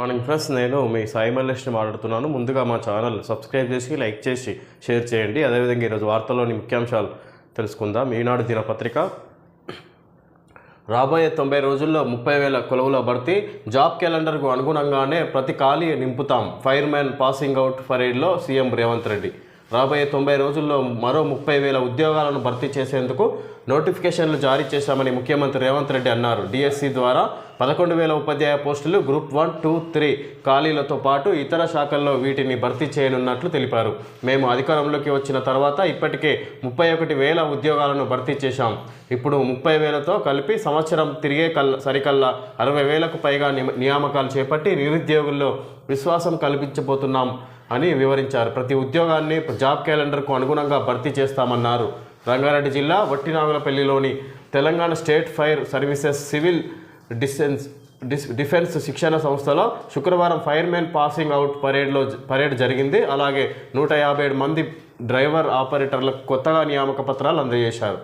Morning friends నేను మీ సాయి మల్లేష్ని మాట్లాడుతున్నాను. ముందుగా మా ఛానల్ సబ్స్క్రైబ్ చేసి లైక్ చేసి షేర్ చేయండి. అదేవిధంగా ఈరోజు వార్తల్లోని ముఖ్యాంశాలు తెలుసుకుందాం. ఈనాడు దినపత్రిక. రాబోయే తొంభై రోజుల్లో ముప్పై వేల కొలువుల భర్తీ జాబ్ క్యాలెండర్కు అనుగుణంగానే ప్రతి ఖాళీ నింపుతాం. ఫైర్మ్యాన్ పాసింగ్ అవుట్ పరేడ్లో సీఎం రేవంత్ రెడ్డి. రాబోయే తొంభై రోజుల్లో మరో ముప్పై వేల ఉద్యోగాలను భర్తీ చేసేందుకు నోటిఫికేషన్లు జారీ చేశామని ముఖ్యమంత్రి రేవంత్ రెడ్డి అన్నారు. డిఎస్సి ద్వారా పదకొండు వేల ఉపాధ్యాయ పోస్టులు గ్రూప్ వన్ టూ త్రీ ఖాళీలతో పాటు ఇతర శాఖల్లో వీటిని భర్తీ చేయనున్నట్లు తెలిపారు. మేము అధికారంలోకి వచ్చిన తర్వాత ఇప్పటికే ముప్పై ఒకటి వేల ఉద్యోగాలను భర్తీ చేశాం. ఇప్పుడు ముప్పై వేలతో కలిపి సంవత్సరం తిరిగే కల్ సరికల్లా అరవై వేలకు పైగా నియామకాలు చేపట్టి నిరుద్యోగుల్లో విశ్వాసం కల్పించబోతున్నాం. అని వివరించారు. ప్రతి ఉద్యోగాన్ని జాబ్ క్యాలెండర్కు అనుగుణంగా భర్తీ చేస్తామన్నారు. రంగారెడ్డి జిల్లా వట్టినాగులపల్లిలోని Telangana state fire services civil డిసెన్స్ డిస్ డిఫెన్స్ శిక్షణ సంస్థలో శుక్రవారం ఫైర్మెన్ పాసింగ్ అవుట్ పరేడ్లో పరేడ్ జరిగింది. అలాగే నూట యాభై ఏడు మంది డ్రైవర్ ఆపరేటర్లకు కొత్తగా నియామక పత్రాలు అందజేశారు.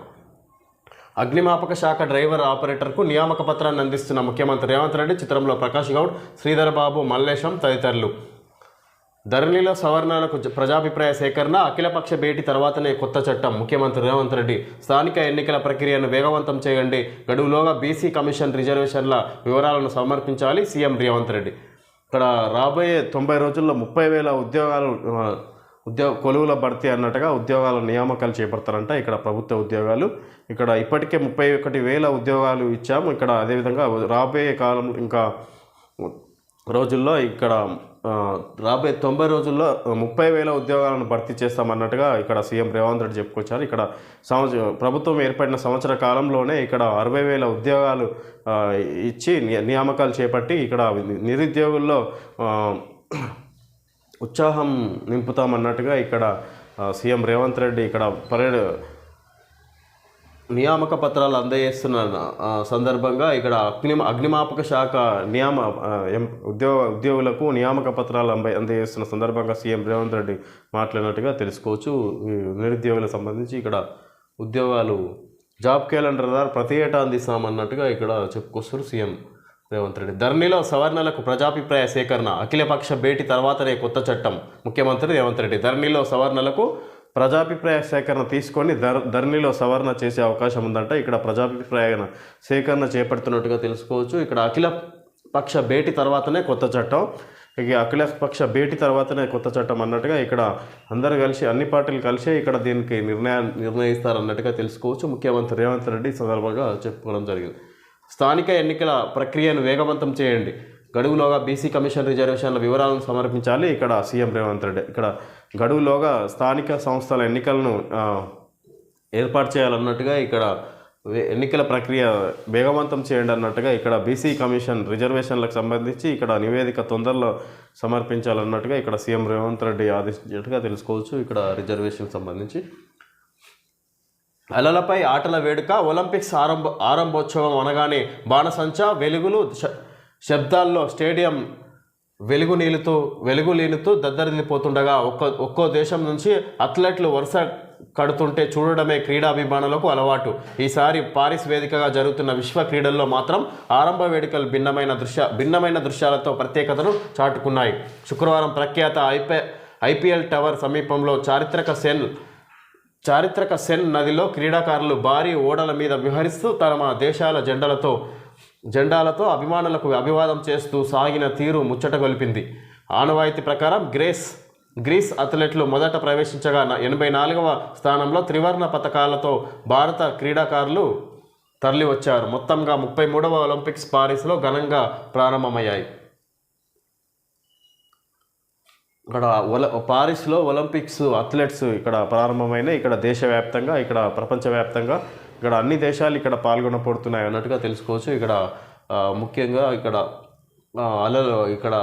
అగ్నిమాపక శాఖ డ్రైవర్ ఆపరేటర్కు నియామక పత్రాన్ని అందిస్తున్న ముఖ్యమంత్రి రేవంత్ రెడ్డి చిత్రంలో ప్రకాష్ గౌడ్ శ్రీధర్ బాబు మల్లేశం తదితరులు. ధరణిలో సవరణలకు ప్రజాభిప్రాయ సేకరణ అఖిలపక్ష భేటీ తర్వాతనే కొత్త చట్టం. ముఖ్యమంత్రి రేవంత్ రెడ్డి స్థానిక ఎన్నికల ప్రక్రియను వేగవంతం చేయండి. గడువులోగా బీసీ కమిషన్ రిజర్వేషన్ల వివరాలను సమర్పించాలి సీఎం రేవంత్ రెడ్డి. ఇక్కడ రాబోయే తొంభై రోజుల్లో ముప్పై వేల ఉద్యోగాలు ఉద్యోగ కొలువుల భర్తీ అన్నట్టుగా ఉద్యోగాల నియామకాలు చేపడతారంట ఇక్కడ ప్రభుత్వ ఉద్యోగాలు. ఇక్కడ ఇప్పటికే ముప్పై ఒకటి వేల ఉద్యోగాలు ఇచ్చాము. ఇక్కడ అదేవిధంగా రాబోయే కాలం ఇంకా రోజుల్లో ఇక్కడ రాబోయే తొంభై రోజుల్లో ముప్పై వేల ఉద్యోగాలను భర్తీ చేస్తామన్నట్టుగా ఇక్కడ సీఎం రేవంత్ రెడ్డి చెప్పుకొచ్చారు. ఇక్కడ సంవత్సరం ప్రభుత్వం ఏర్పడిన సంవత్సర కాలంలోనే ఇక్కడ అరవై వేల ఉద్యోగాలు ఇచ్చి ని- నియామకాలు చేపట్టి ఇక్కడ నిరుద్యోగుల్లో ఉత్సాహం నింపుతామన్నట్టుగా ఇక్కడ సీఎం రేవంత్ రెడ్డి ఇక్కడ పరేడ్ నియామక పత్రాలు అందజేస్తున్న సందర్భంగా ఇక్కడ అగ్ని అగ్నిమాపక శాఖ నియామ ఎం- ఉద్యోగ ఉద్యోగులకు నియామక పత్రాలు అంద అందజేస్తున్న సందర్భంగా సీఎం రేవంత్ రెడ్డి మాట్లాడినట్టుగా తెలుసుకోవచ్చు. నిరుద్యోగులకు సంబంధించి ఇక్కడ ఉద్యోగాలు జాబ్ క్యాలెండర్ ద్వారా ప్రతి ఏటా అందిస్తామన్నట్టుగా ఇక్కడ చెప్పుకొస్తారు సీఎం రేవంత్ రెడ్డి. ధరణిలో సవరణలకు ప్రజాభిప్రాయ సేకరణ అఖిలపక్ష భేటీ తర్వాతనే కొత్త చట్టం ముఖ్యమంత్రి రేవంత్ రెడ్డి. ధరణిలో సవరణలకు ప్రజాభిప్రాయ సేకరణ తీసుకొని ధర్ ధరణిలో సవరణ చేసే అవకాశం ఉందంట. ఇక్కడ ప్రజాభిప్రాయ సేకరణ చేపడుతున్నట్టుగా తెలుసుకోవచ్చు. ఇక్కడ అఖిల పక్ష భేటీ తర్వాతనే కొత్త చట్టం. ఇక అఖిల పక్ష భేటీ తర్వాతనే కొత్త చట్టం అన్నట్టుగా ఇక్కడ అందరూ కలిసి అన్ని పార్టీలు కలిసి ఇక్కడ దీనికి నిర్ణయం నిర్ణయిస్తారు అన్నట్టుగా తెలుసుకోవచ్చు. ముఖ్యమంత్రి రేవంత్ రెడ్డి సందర్భంగా చెప్పుకోవడం జరిగింది. స్థానిక ఎన్నికల ప్రక్రియను వేగవంతం చేయండి. గడువులోగా బీసీ కమిషన్ రిజర్వేషన్ల వివరాలను సమర్పించాలి. ఇక్కడ సీఎం రేవంత్ రెడ్డి ఇక్కడ గడువులోగా స్థానిక సంస్థల ఎన్నికలను ఏర్పాటు చేయాలన్నట్టుగా ఇక్కడ ఎన్నికల ప్రక్రియ వేగవంతం చేయండి అన్నట్టుగా ఇక్కడ బీసీ కమిషన్ రిజర్వేషన్లకు సంబంధించి ఇక్కడ నివేదిక తొందరలో సమర్పించాలన్నట్టుగా ఇక్కడ సీఎం రేవంత్ రెడ్డి ఆదేశించినట్టుగా తెలుసుకోవచ్చు ఇక్కడ రిజర్వేషన్ సంబంధించి. అలలపై ఆటల వేడుక ఒలింపిక్స్ ఆరంభ ఆరంభోత్సవం అనగానే బాణసంచా వెలుగులు శబ్దాల్లో స్టేడియం వెలుగు నీళ్ళతో వెలుగు నీళ్ళతో దద్దరిల్లిపోతుండగా ఒక్క ఒక్కో దేశం నుంచి అథ్లెట్లు వరుస కడుతుంటే చూడడమే క్రీడాభిమానులకు అలవాటు. ఈసారి పారిస్ వేదికగా జరుగుతున్న విశ్వ క్రీడల్లో మాత్రం ఆరంభ వేడుకలు భిన్నమైన దృశ్య భిన్నమైన దృశ్యాలతో ప్రత్యేకతను చాటుకున్నాయి. శుక్రవారం ప్రఖ్యాత ఐపీ ఐపీఎల్ టవర్ సమీపంలో చారిత్రక సెన్ చారిత్రక సెన్ నదిలో క్రీడాకారులు భారీ ఓడల మీద విహరిస్తూ తమ దేశాల జెండలతో జెండాలతో అభిమానులకు అభివాదం చేస్తూ సాగిన తీరు ముచ్చట గొలిపింది. ఆనవాయితీ ప్రకారం గ్రేస్ గ్రీస్ అథ్లెట్లు మొదట ప్రవేశించగా ఎనభై నాలుగవ స్థానంలో త్రివర్ణ పథకాలతో భారత క్రీడాకారులు తరలివచ్చారు. మొత్తంగా ముప్పై మూడవ ఒలింపిక్స్ పారిస్లో ఘనంగా ప్రారంభమయ్యాయి. ఇక్కడ ఒల పారిస్లో ఒలింపిక్స్ అథ్లెట్స్ ఇక్కడ ప్రారంభమైన ఇక్కడ దేశవ్యాప్తంగా ఇక్కడ ప్రపంచవ్యాప్తంగా ఇక్కడ అన్ని దేశాలు ఇక్కడ పాల్గొనబడుతున్నాయి అన్నట్టుగా తెలుసుకోవచ్చు. ఇక్కడ ముఖ్యంగా ఇక్కడ అలలు ఇక్కడ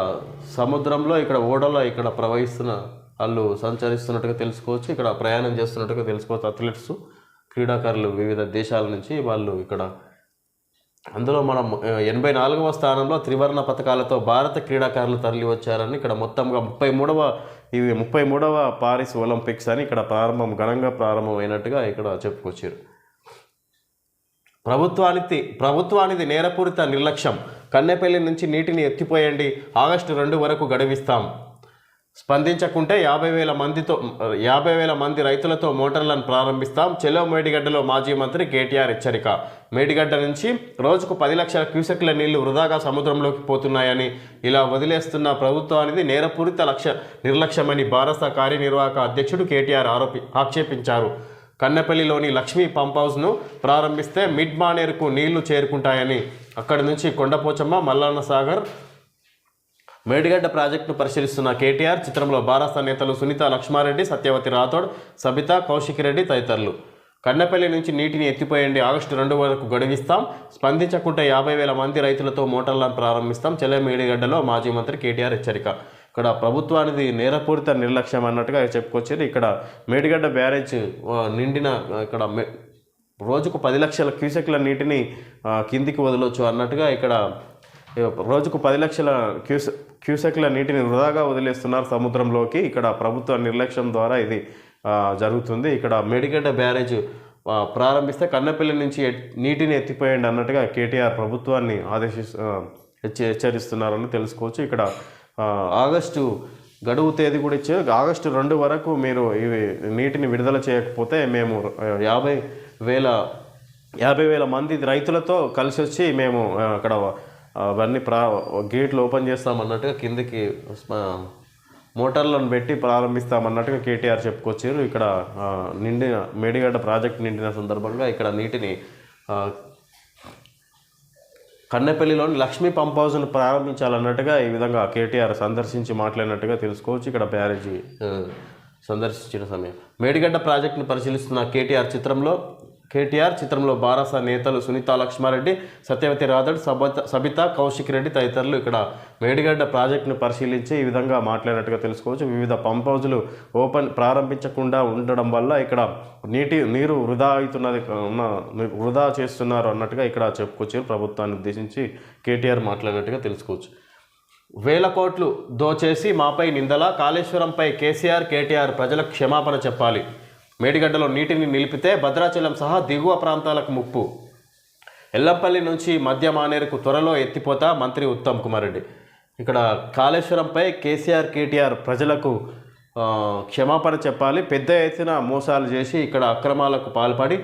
సముద్రంలో ఇక్కడ ఓడలో ఇక్కడ ప్రవహిస్తున్న వాళ్ళు సంచరిస్తున్నట్టుగా తెలుసుకోవచ్చు. ఇక్కడ ప్రయాణం చేస్తున్నట్టుగా తెలుసుకోవచ్చు. అథ్లెట్స్ క్రీడాకారులు వివిధ దేశాల నుంచి వాళ్ళు ఇక్కడ అందులో మనం ఎనభై నాలుగవ స్థానంలో త్రివర్ణ పథకాలతో భారత క్రీడాకారులు తరలి వచ్చారని ఇక్కడ మొత్తంగా ముప్పై మూడవ ఇవి ముప్పై మూడవ పారిస్ ఒలింపిక్స్ అని ఇక్కడ ప్రారంభం ఘనంగా ప్రారంభమైనట్టుగా ఇక్కడ చెప్పుకొచ్చారు. ప్రభుత్వానికి ప్రభుత్వానిది నేరపూరిత నిర్లక్ష్యం. కన్నెపల్లి నుంచి నీటిని ఎత్తిపోయండి. ఆగస్టు రెండు వరకు గడువిస్తాం. స్పందించకుంటే యాభై వేల మందితో యాభై వేల మంది రైతులతో మోటార్లను ప్రారంభిస్తాం. చెలో మేడిగడ్డలో మాజీ మంత్రి కేటీఆర్ హెచ్చరిక. మేడిగడ్డ నుంచి రోజుకు పది లక్షల క్యూసెక్ల నీళ్ళు వృధాగా సముద్రంలోకి పోతున్నాయని ఇలా వదిలేస్తున్న ప్రభుత్వానికి నేరపూరిత లక్ష్య నిర్లక్ష్యమని భారత కార్యనిర్వాహక అధ్యక్షుడు కేటీఆర్ ఆరోపి ఆక్షేపించారు. కన్నెపల్లిలోని లక్ష్మీ పంప్ హౌస్ను ప్రారంభిస్తే మిడ్ మానేరుకు నీళ్ళు చేరుకుంటాయని అక్కడి నుంచి కొండపోచమ్మ మల్లన్న సాగర్ మేడిగడ్డ ప్రాజెక్టును పరిశీలిస్తున్న కేటీఆర్ చిత్రంలో భారత నేతలు సునీత లక్ష్మారెడ్డి సత్యవతి రాథోడ్ సబిత కౌశిక్ రెడ్డి తదితరులు. కన్నెపల్లి నుంచి నీటిని ఎత్తిపోయండి ఆగస్టు రెండు వరకు గడువిస్తాం. స్పందించకుంటే యాభై వేల మంది రైతులతో మోటార్లను ప్రారంభిస్తాం. చెల్లె మేడిగడ్డలో మాజీ మంత్రి కేటీఆర్ హెచ్చరిక. ఇక్కడ ప్రభుత్వానికి నేరపూరిత నిర్లక్ష్యం అన్నట్టుగా చెప్పుకొచ్చారు ఇక్కడ మేడిగడ్డ బ్యారేజ్ నిండిన ఇక్కడ మే- రోజుకు పది లక్షల క్యూసెక్ల నీటిని కిందికి వదలొచ్చు అన్నట్టుగా ఇక్కడ రోజుకు పది లక్షల క్యూసె క్యూసెక్ల నీటిని వృధాగా వదిలేస్తున్నారు సముద్రంలోకి. ఇక్కడ ప్రభుత్వ నిర్లక్ష్యం ద్వారా ఇది జరుగుతుంది. ఇక్కడ మేడిగడ్డ బ్యారేజ్ ప్రారంభిస్తే కన్నపల్లి నుంచి నీటిని ఎత్తిపోయండి అన్నట్టుగా కేటీఆర్ ప్రభుత్వాన్ని ఆదేశి హెచ్చ- హెచ్చరిస్తున్నారని తెలుసుకోవచ్చు. ఇక్కడ ఆగస్టు గడువు తేదీ కూడా ఇచ్చారు ఆగస్టు రెండు వరకు మీరు ఇవి నీటిని విడుదల చేయకపోతే మేము యాభై వేల యాభై వేల మంది రైతులతో కలిసి వచ్చి మేము అక్కడ అవన్నీ ప్రా గేట్లు ఓపెన్ చేస్తామన్నట్టుగా కిందకి మోటార్లను పెట్టి ప్రారంభిస్తామన్నట్టుగా కేటీఆర్ చెప్పుకొచ్చారు. ఇక్కడ నిండిన మేడిగడ్డ ప్రాజెక్ట్ నిండిన సందర్భంగా ఇక్కడ నీటిని కన్నెపల్లిలోని లక్ష్మీ పంప్ హౌస్ను ప్రారంభించాలన్నట్టుగా ఈ విధంగా కేటీఆర్ సందర్శించి మాట్లాడినట్టుగా తెలుసుకోవచ్చు. ఇక్కడ బ్యారేజీ సందర్శించిన సమయం. మేడిగడ్డ ప్రాజెక్టును పరిశీలిస్తున్న కేటీఆర్ చిత్రంలో కేటీఆర్ చిత్రంలో బారాస నేతలు సునీత లక్ష్మారెడ్డి సత్యవతి రాథడ్ సబత సబిత కౌశిక్ రెడ్డి తదితరులు ఇక్కడ మేడిగడ్డ ప్రాజెక్టును పరిశీలించి ఈ విధంగా మాట్లాడినట్టుగా తెలుసుకోవచ్చు. వివిధ పంప్ హౌజులు ఓపెన్ ప్రారంభించకుండా ఉండడం వల్ల ఇక్కడ నీటి నీరు వృధా అవుతున్నది ఉన్న వృధా చేస్తున్నారు అన్నట్టుగా ఇక్కడ చెప్పుకొచ్చారు. ప్రభుత్వాన్ని ఉద్దేశించి కేటీఆర్ మాట్లాడినట్టుగా తెలుసుకోవచ్చు. వేల కోట్లు దోచేసి మాపై నిందల కాళేశ్వరంపై కేసీఆర్ కేటీఆర్ ప్రజలకు క్షమాపణ చెప్పాలి. మేడిగడ్డలో నీటిని నిలిపితే భద్రాచలం సహా దిగువ ప్రాంతాలకు ముప్పు. ఎల్లంపల్లి నుంచి మధ్య మానేరుకు త్వరలో ఎత్తిపోతా మంత్రి ఉత్తమ్ కుమార్ రెడ్డి. ఇక్కడ కాళేశ్వరంపై కేసీఆర్ కేటీఆర్ ప్రజలకు క్షమాపణ చెప్పాలి. పెద్ద ఎత్తున మోసాలు చేసి ఇక్కడ అక్రమాలకు పాల్పడి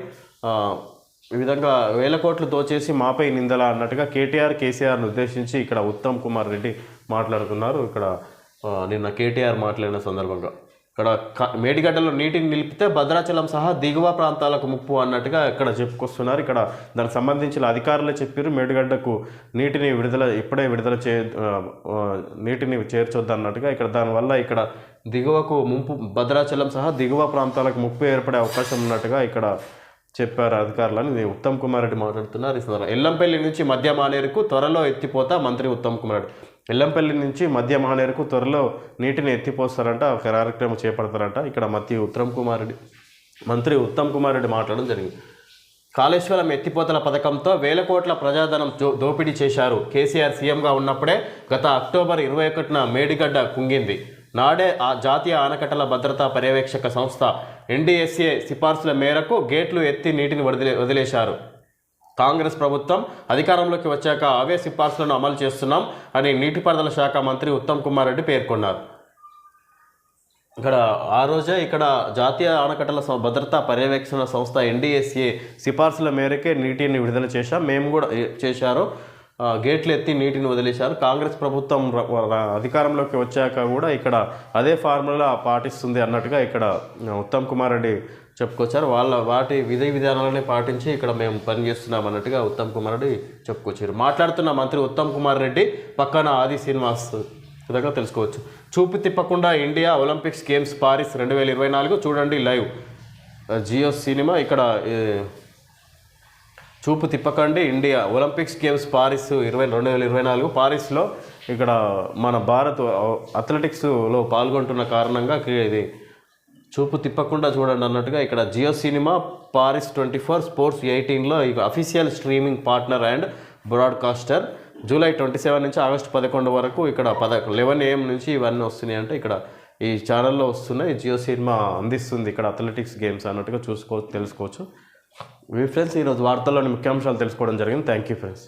ఈ విధంగా వేల కోట్లు దోచేసి మాపై నిందల అన్నట్టుగా కేటీఆర్ కేసీఆర్ను ఉద్దేశించి ఇక్కడ ఉత్తమ్ కుమార్ రెడ్డి మాట్లాడుతున్నారు. ఇక్కడ నిన్న కేటీఆర్ మాట్లాడిన సందర్భంగా. ఇక్కడ మేడిగడ్డలో నీటిని నిలిపితే భద్రాచలం సహా దిగువ ప్రాంతాలకు ముప్పు అన్నట్టుగా ఇక్కడ చెప్పుకొస్తున్నారు. ఇక్కడ దానికి సంబంధించిన అధికారులే చెప్పారు మేడిగడ్డకు నీటిని విడుదల ఇప్పుడే విడుదల చే నీటిని చేర్చొద్దు అన్నట్టుగా ఇక్కడ దానివల్ల ఇక్కడ దిగువకు ముంపు భద్రాచలం సహా దిగువ ప్రాంతాలకు ముప్పు ఏర్పడే అవకాశం ఉన్నట్టుగా ఇక్కడ చెప్పారు అధికారులని. ఉత్తమ్ కుమార్ రెడ్డి మాట్లాడుతున్నారు. ఎల్లంపల్లి నుంచి మధ్య మానేరుకు త్వరలో ఎత్తిపోతా మంత్రి ఉత్తమ్ కుమార్ రెడ్డి. ఎల్లంపల్లి నుంచి మధ్య మానేరుకు త్వరలో నీటిని ఎత్తిపోస్తారంట ఒక కార్యక్రమం చేపడతారంట. ఇక్కడ మధ్య ఉత్తమ్ కుమార్ రెడ్డి మంత్రి ఉత్తమ్ కుమార్ రెడ్డి మాట్లాడడం జరిగింది. కాళేశ్వరం ఎత్తిపోతల పథకంతో వేల కోట్ల ప్రజాధనం దోపిడీ చేశారు. కేసీఆర్ సీఎంగా ఉన్నప్పుడే గత అక్టోబర్ ఇరవై ఒకటిన మేడిగడ్డ కుంగింది. నాడే ఆ జాతీయ ఆనకట్టల భద్రతా పర్యవేక్షక సంస్థ ఎన్డీఎస్ఏ సిఫార్సుల మేరకు గేట్లు ఎత్తి నీటిని వదిలే వదిలేశారు. కాంగ్రెస్ ప్రభుత్వం అధికారంలోకి వచ్చాక అవే సిఫార్సులను అమలు చేస్తున్నాం అని నీటిపారుదల శాఖ మంత్రి ఉత్తమ్ కుమార్ రెడ్డి పేర్కొన్నారు. ఇక్కడ ఆ రోజే ఇక్కడ జాతీయ ఆనకట్టల భద్రతా పర్యవేక్షణ సంస్థ ఎన్డీఎస్ఏ సిఫార్సుల మేరకే నీటిని విడుదల చేశాం. మేము కూడా చేశారు. గేట్లు ఎత్తి నీటిని వదిలేశారు. కాంగ్రెస్ ప్రభుత్వం అధికారంలోకి వచ్చాక కూడా ఇక్కడ అదే ఫార్ములా పాటిస్తుంది అన్నట్టుగా ఇక్కడ ఉత్తమ్ కుమార్ రెడ్డి చెప్పుకొచ్చారు. వాళ్ళ వాటి విధి విధానాలని పాటించి ఇక్కడ మేము పనిచేస్తున్నాం అన్నట్టుగా ఉత్తమ్ కుమార్ రెడ్డి చెప్పుకొచ్చారు. మాట్లాడుతున్న మంత్రి ఉత్తమ్ కుమార్ రెడ్డి పక్కన ఆది శ్రీనివాస్ విధంగా తెలుసుకోవచ్చు. చూపు తిప్పకుండా ఇండియా ఒలింపిక్స్ గేమ్స్ పారిస్ రెండు వేల ఇరవై నాలుగు చూడండి లైవ్. జియో సినిమా ఇక్కడ చూపు తిప్పకండి ఇండియా ఒలింపిక్స్ గేమ్స్ పారిస్ ఇరవై రెండు వేల ఇరవై నాలుగు పారిస్లో ఇక్కడ మన భారత్ అథ్లెటిక్స్లో పాల్గొంటున్న కారణంగా ఇది చూపు తిప్పకుండా చూడండి అన్నట్టుగా ఇక్కడ Jio cinema Paris twenty four sports ఎయిటీన్లో ఇక official streaming partner and broadcaster July twenty seven నుంచి ఆగస్టు పదకొండు వరకు ఇక్కడ పద లెవెన్ ఏఎం నుంచి ఇవన్నీ వస్తున్నాయి అంటే ఇక్కడ ఈ ఛానల్లో వస్తున్నాయి. జియో సినిమా అందిస్తుంది ఇక్కడ అథ్లెటిక్స్ గేమ్స్ అన్నట్టుగా చూసుకోవచ్చు తెలుసుకోవచ్చు. ఇవి ఫ్రెండ్స్ ఈరోజు వార్తల్లోని ముఖ్యాంశాలు తెలుసుకోవడం జరిగింది. Thank you friends